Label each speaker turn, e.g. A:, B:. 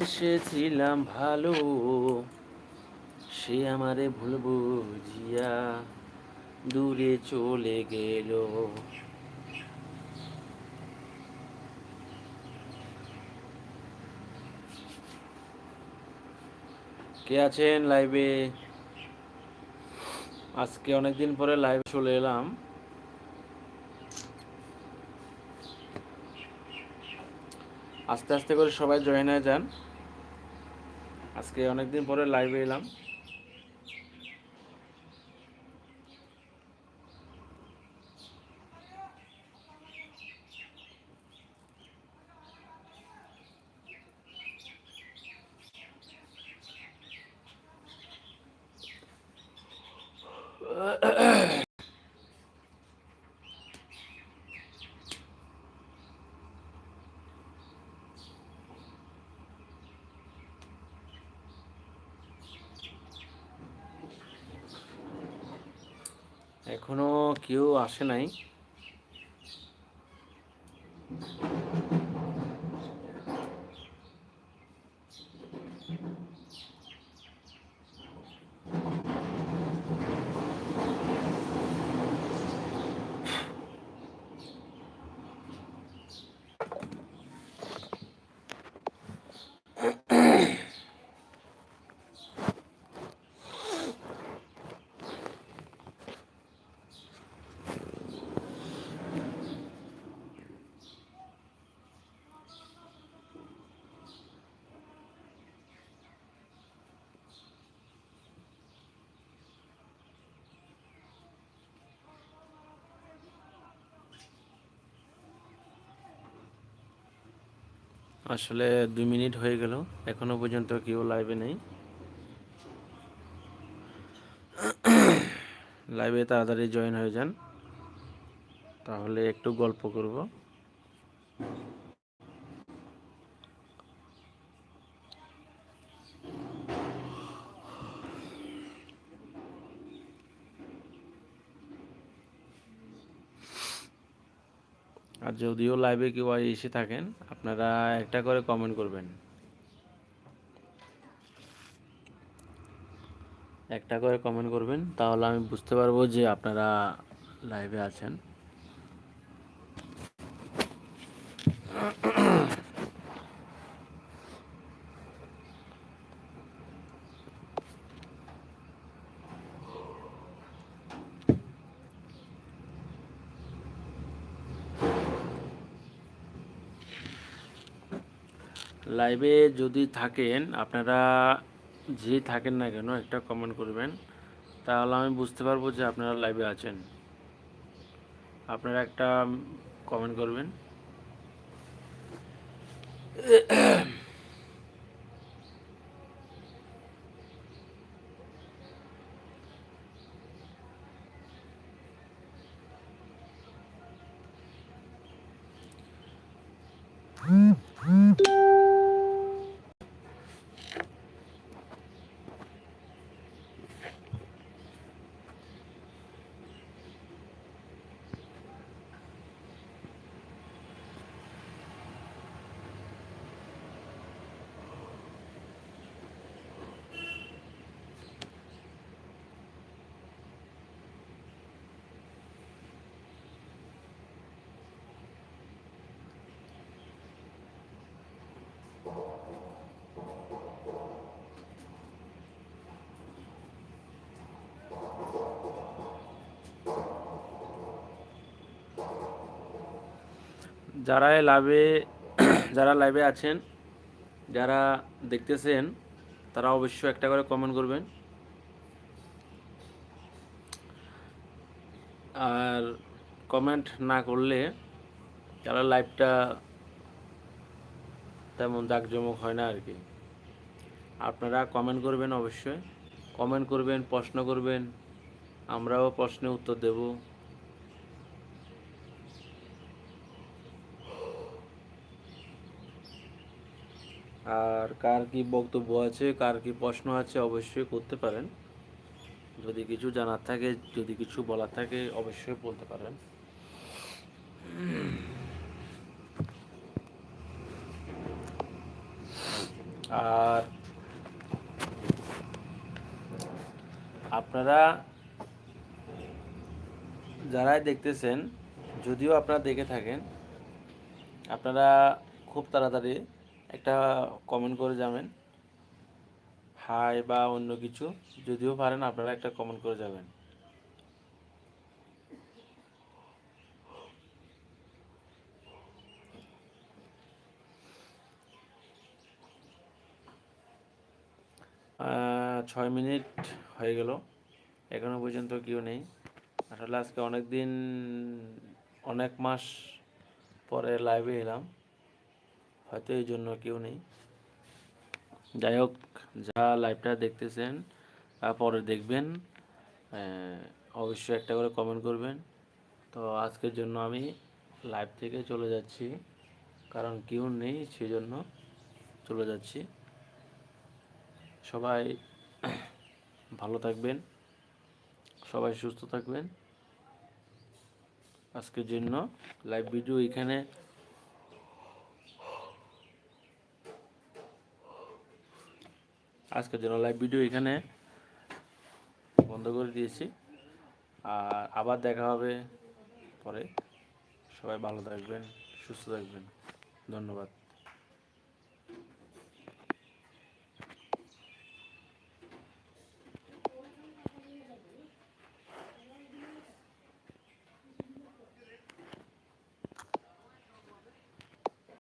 A: বেসেছিলাম ভালো, সে আমারে ভুল বুঝিয়া দূরে চলে গেল। কে আছেন লাইভে? আজকে অনেকদিন পরে লাইভ চলে এলাম। আস্তে আস্তে করে সবাই জয়েন হয়ে যান। আজকে অনেকদিন পরে লাইভে এলাম। এখনও কেউ আসে নাই। আসলে দুই মিনিট হয়ে গেল। এখনও পর্যন্ত কেউ লাইভে নেই। লাইভে তাড়াতাড়ি জয়েন হয়ে যান। তাহলে একটু গল্প করব। আর যদিও লাইভে কেউ এসে থাকেন, আপনারা একটা করে কমেন্ট করবেন। একটা করে কমেন্ট করবেন, তাহলে আমি বুঝতে পারব যে আপনারা লাইভে আছেন। লাইভে যদি থাকেন, আপনারা যে থাকেন না কেন, একটা কমেন্ট করবেন। তাহলে আমি বুঝতে পারব যে আপনারা লাইভে আছেন। আপনারা একটা কমেন্ট করবেন। যারা লাইভে যারা লাইভে আছেন, যারা দেখতেছেন, তারা অবশ্যই একটা করে কমেন্ট করবেন। আর কমেন্ট না করলে তারা লাইভটা তেমন জাঁকজমক হয় না আর কি। আপনারা কমেন্ট করবেন অবশ্যই। কমেন্ট করবেন, প্রশ্ন করবেন, আমরাও প্রশ্নের উত্তর দেব। আর কার কি বক্তব্য আছে, কার কি প্রশ্ন আছে অবশ্যই করতে পারেন। যদি কিছু জানার থাকে, যদি কিছু বলার থাকে, অবশ্যই বলতে পারেন। আর আপনারা যারাই দেখতেছেন, যদিও আপনারা দেখে থাকেন, আপনারা খুব তাড়াতাড়ি একটা কমেন্ট করে যাবেন। হাই বা অন্য কিছু, যদিও পারেন, আপনারা একটা কমেন্ট করে যাবেন। ছয় মিনিট হয়ে গেল। এখনও পর্যন্ত কেউ নেই। আসলে আজকে অনেক দিন অনেক মাস পরে লাইভে এলাম। হয়তো এই জন্য কেউ নেই। যাই হোক, যা লাইভটা দেখতেছেন পরে দেখবেন। অবশ্যই একটা করে কমেন্ট করবেন। তো আজকের জন্য আমি লাইভ থেকে চলে যাচ্ছি। কারণ কেউ নেই সেই জন্য চলে যাচ্ছি। সবাই ভালো থাকবেন। সবাই সুস্থ থাকবেন। আজকের জন্য লাইভ ভিডিও এখানে আজকের জন্য লাইভ ভিডিও এখানে বন্ধ করে দিয়েছি। আর আবার দেখা হবে পরে। সবাই ভালো থাকবেন, সুস্থ থাকবেন। ধন্যবাদ।